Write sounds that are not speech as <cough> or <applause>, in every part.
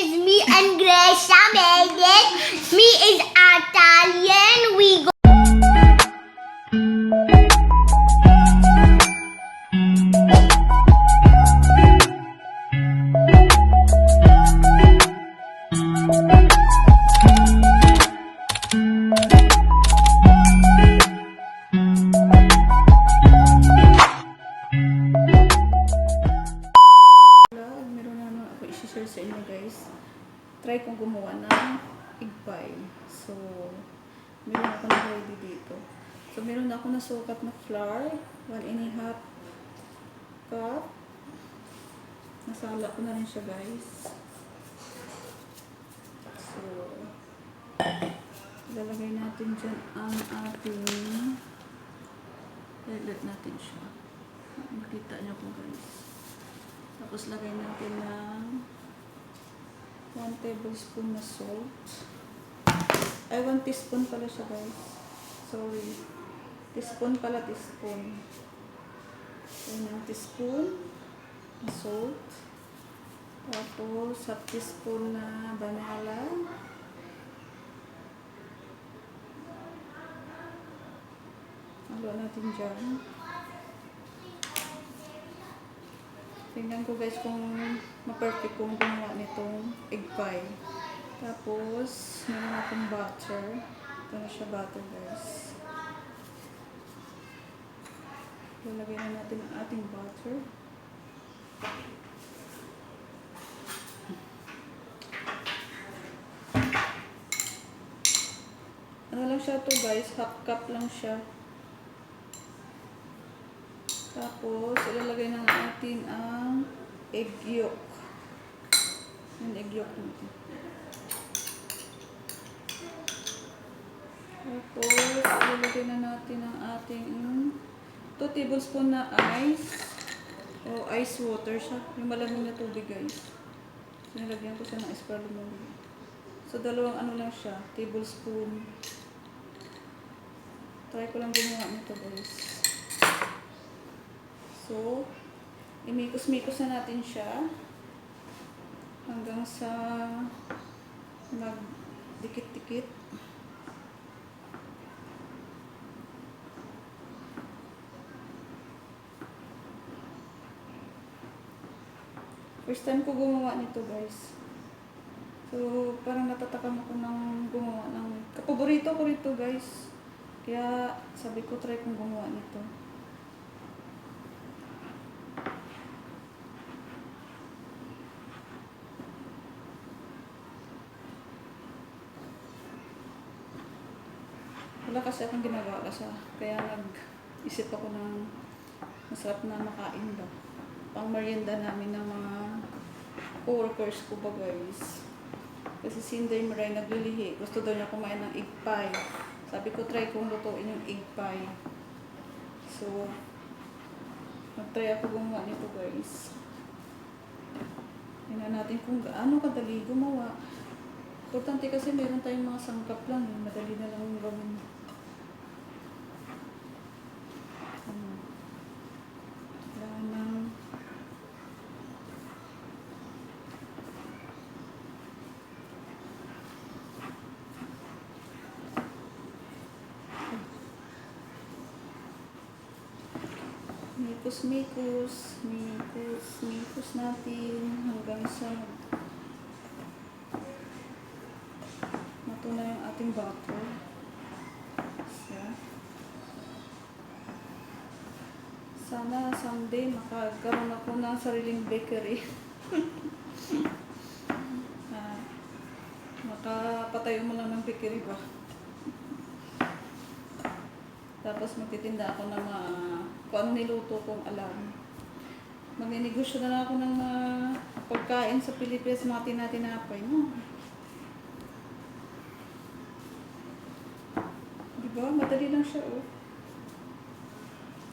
is me and Gracia made. Me is Italian. We Try kong gumawa ng pie. So, meron ako na ready dito. So, meron na ako nasukat na flour. One and a half cup. Nasala ko na rin siya guys. So, ilalagay natin dyan ang ating Let natin siya. Makita niyo po guys. Tapos lagay natin ng 1 tablespoon na salt. Ay, 1 teaspoon pala siya guys. Sorry. Teaspoon pala, teaspoon. Ayan teaspoon na salt. Tapos, half teaspoon na vanilla. Halo natin dyan. Tingnan ko guys kung ma-perfect kung gumawa nitong egg pie. Tapos, meron akong butter. Ito na siya butter guys. Lalagay na natin ang ating butter. Ano lang siya to guys, half cup lang siya. Tapos, ilalagay na natin ang egg yolk. Yung egg yolk natin. Tapos, ilalagay na natin ang ating 2 tablespoon na ice. O ice water siya. Yung malamig na tubig guys. So, nilagyan ko siya ng ice para lumamig. So, dalawang ano lang siya. Tablespoon. Try ko lang gumawa nito guys. So, imikos-mikos na natin siya hanggang sa magdikit-dikit. First time ko gumawa nito guys. So, parang natatakam ako ng gumawa ng... Kapaborito ko rito guys. Kaya sabi ko try kong gumawa nito. Wala kasi akong ginagawa kasi kaya nag-isip ako ng masarap na makain ba. Pang merienda namin ng mga co-workers ko ba guys. Kasi si Inday Maray naglilihi. Gusto daw niya kumain ng egg pie. Sabi ko try kong lutuin yung egg pie. So, nag-try ako gumawa nito guys. Tingnan natin kung gaano kadali gumawa. Importante kasi meron tayong mga sangkap lang. Madali na lang gawin. Ano. Kailangan ng Mikos, mikos, mikos, mikos natin hanggang sa Mato na yung ating butter. Siya. Sana someday makagaroon ako ng sariling bakery. <laughs> ah, makapatayo mo lang ng bakery ba? Tapos magtitinda ako ng mga kung ano niluto kong alam. Magninegosyo na ako ng mga pagkain sa Pilipinas, mga tinatinapay. No? Diba? Madali lang siya, oh.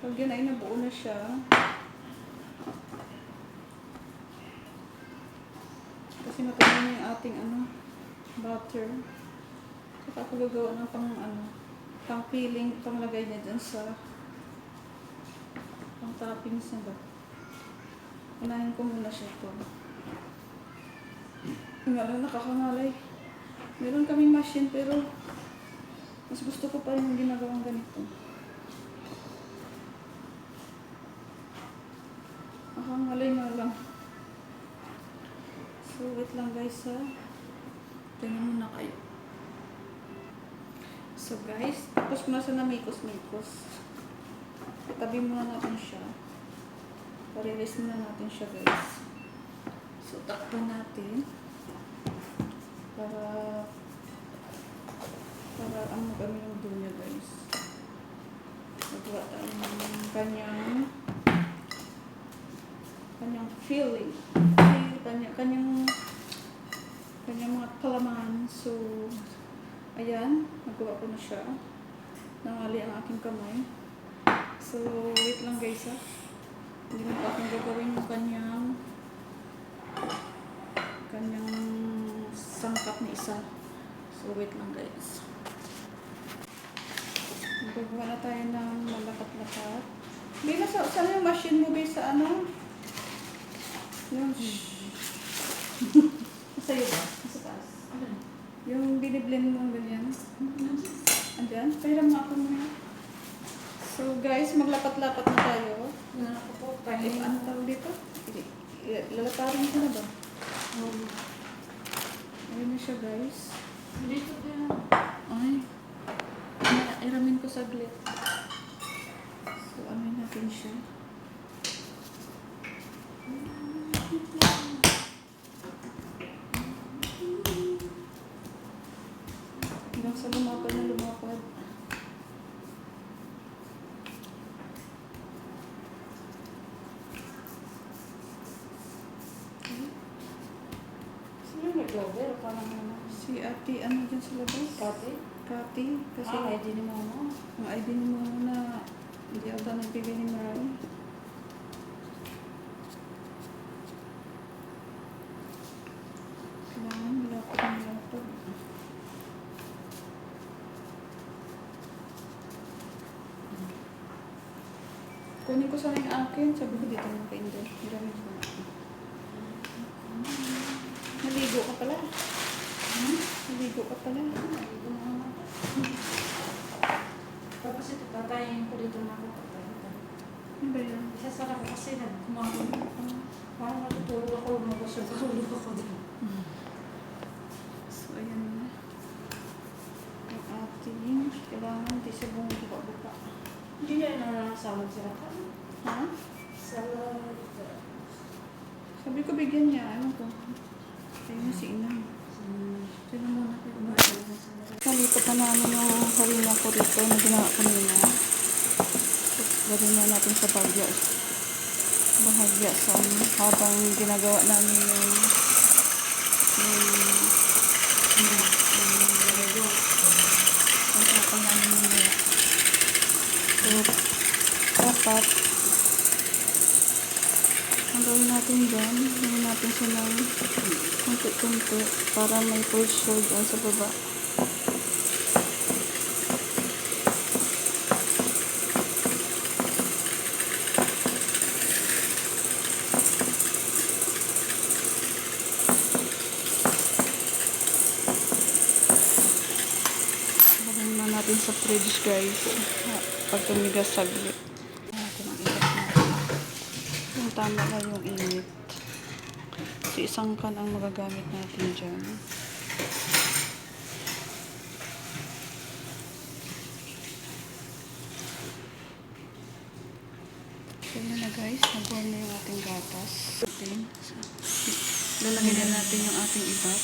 Pag yun ay nabuo na siya. Kasi matagal na yung ating, ano, butter. Saka ako gagawa ng pang, ano, pang peeling, panglagay niya dyan sa pang toppings na ba. Unahin ko muna siya ito. Nga lang nakakangalay. Meron kaming machine pero mas gusto ko pa rin yung ginagawang ganito. Nakakangalay nga lang. So, wait lang guys ha. Tingnan muna kayo. So guys, tapos ko na sa namikos-mikos. Itabi muna natin siya. Pare-rest muna natin siya guys. So, takpan natin. Para para ano kami yung doon niya guys. Magawa tayo ng kanyang kanyang feeling. Feel, kanya, kanyang kanyang mga palaman. So, ayan, nagawa ko na siya. Nangali ang aking kamay. So, wait lang guys ha. Hindi na pa akong gagawin yung kanyang kanyang sangkap na isa. So, wait lang guys. Gagawa na tayo ng malapat-lapat. Bila, sa, saan yung machine mo, Bila, sa ano? Yung, <laughs> Nasa iyo ba? Yung biniblend mo ganyan. Andyan? Pahiram mo ako muna. So guys, maglapat-lapat na tayo. Eh, ano tawag dito? Lalatarin ko na ba? Ayun na siya guys. Dito din. Ay. Iramin ko saglit. So, amin natin siya. Hanggang sa lumapad na lumapad. Nag-lover? Parang ano? Si ate, ano dyan sa labas? Kati? Kati. Kasi Ah, ID ni mama. ang ID ni mo na hindi ata nagbigay ni Mary. Kailangan malapad ng malapad. Kunin ko sana yung akin. Sabi ko dito ng kinder. Maraming ko na. Naligo ka pala. Hmm? Naligo ka pala. ID ni mama. Tapos ito, tatayin ko dito na ako. Ano ba yan? Isasara ko kasi nagkumakulit ako. Parang natutulog ako, lumabas yung tulog ako din. So, ayan na. Ang ating kailangan di siya bumubuka-buka. Hindi niya na salad sila ka. Ha? Salad. Sabi ko bigyan niya. Ano na si Inang. Sino muna kayo umaga? Nalipat na namin yung harina ko rito na ginawa kanina. Lagyan na natin sa bagya. Bahagya sa ano. Habang ginagawa namin yung yung dapat gawin natin dyan, gawin natin siya ng kunti-kunti para may pressure dyan sa baba. Natin sa fridge guys. Pag tumigas saglit. Natin ang tama. So isang kan ang magagamit natin dyan. Kaya na guys, nag-warm na yung ating gatas. Atin. Lalagyan na natin yung ating ibat.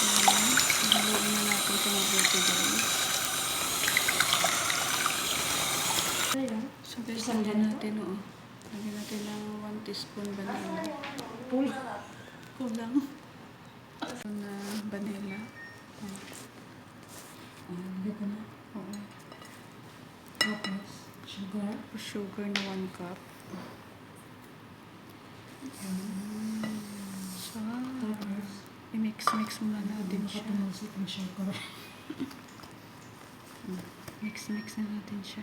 Ayan. Haluin na natin ito mabuti guys. Guys, lagyan natin oo. Lagyan natin ng 1 teaspoon vanilla. Kulang. Ito na vanilla. Ayan. Dito na. Oo. Tapos, sugar. Sugar na 1 cup. So, Tapos, i-mix-mix muna natin siya. nakatumusik ang sugar. <laughs> Mix-mix na natin siya.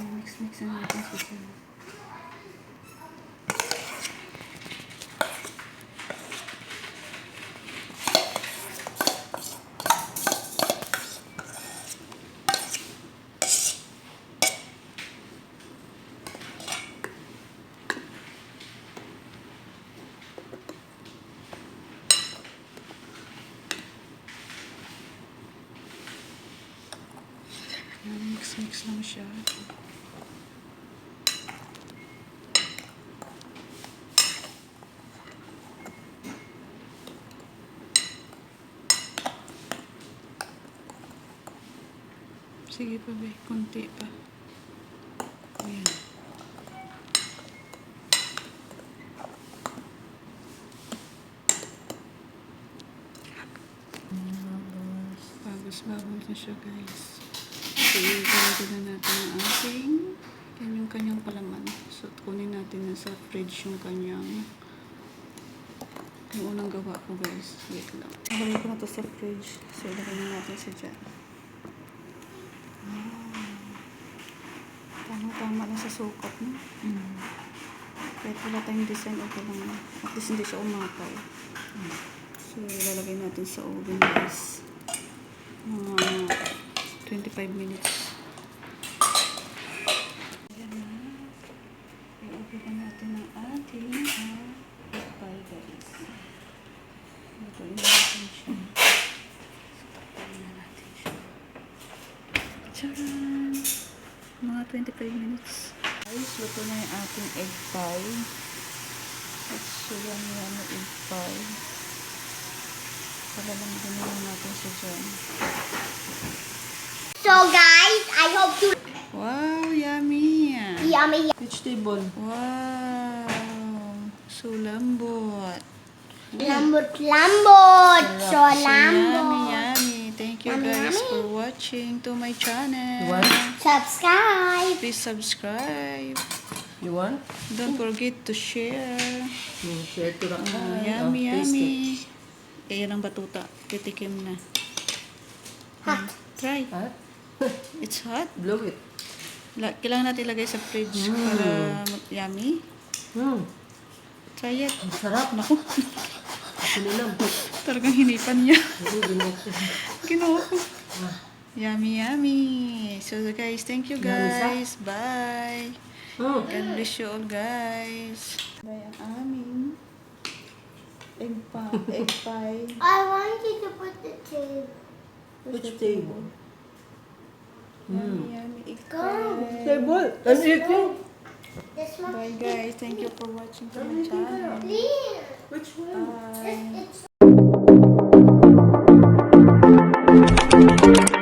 Mix-mix na natin siya. Yan, Mix-mix lang siya. Sige pa, be. Kunti pa. Ayan. Bagos-bagos na siya, guys. So, ilagay na natin ang ating kanyang-kanyang palaman. So, kunin natin na sa fridge yung kanyang yung unang gawa ko, guys. Wait lang. Ilagay ko na to sa fridge. So, ilagay na natin siya dyan. Tama-tama na sa sukat, no? Mm. Kahit wala tayong design, okay lang. na. At least hindi siya umatay. So, ilalagay natin sa oven, guys. Mga 25 minutes. Ayan na. I-open na natin ang ating uh, pie, guys. Lutuin natin siya. Takpan na natin siya. Tcharan! Mga 25 minutes. Guys, luto na yung ating egg pie. At so, yan yan yung egg pie. Palalambin na natin siya dyan. So guys, I hope you Wow, yummy! yummy. Vegetable. Wow! So lambot. Lambot, lambot. So Yummy, lambot. yummy. Thank you Yummy, guys yummy. for watching to my channel. You want? Subscribe. Please subscribe. You want? Don't forget to share. You share to Rakay. Ah, yummy, yummy. Eh, yan ang batuta. Titikim na. Hot. Try. Ha? <laughs> It's hot. Blow it. La kailangan natin ilagay sa fridge Mm. para yummy. Hmm. Try it. Ang sarap. Naku, Sinilam. talagang hinipan niya. Ginuot ko. Kinuha ko. Ah. Yummy, yummy. So guys, thank you guys. Bye. Hmm. God bless you all guys. Bye ang aming egg pa, egg pie. I want you to put the table. Which table? Mm. Yummy, yummy. Table. I'm eating. Bye guys. Thank you for watching to my channel. Which one? Bye. It's, it's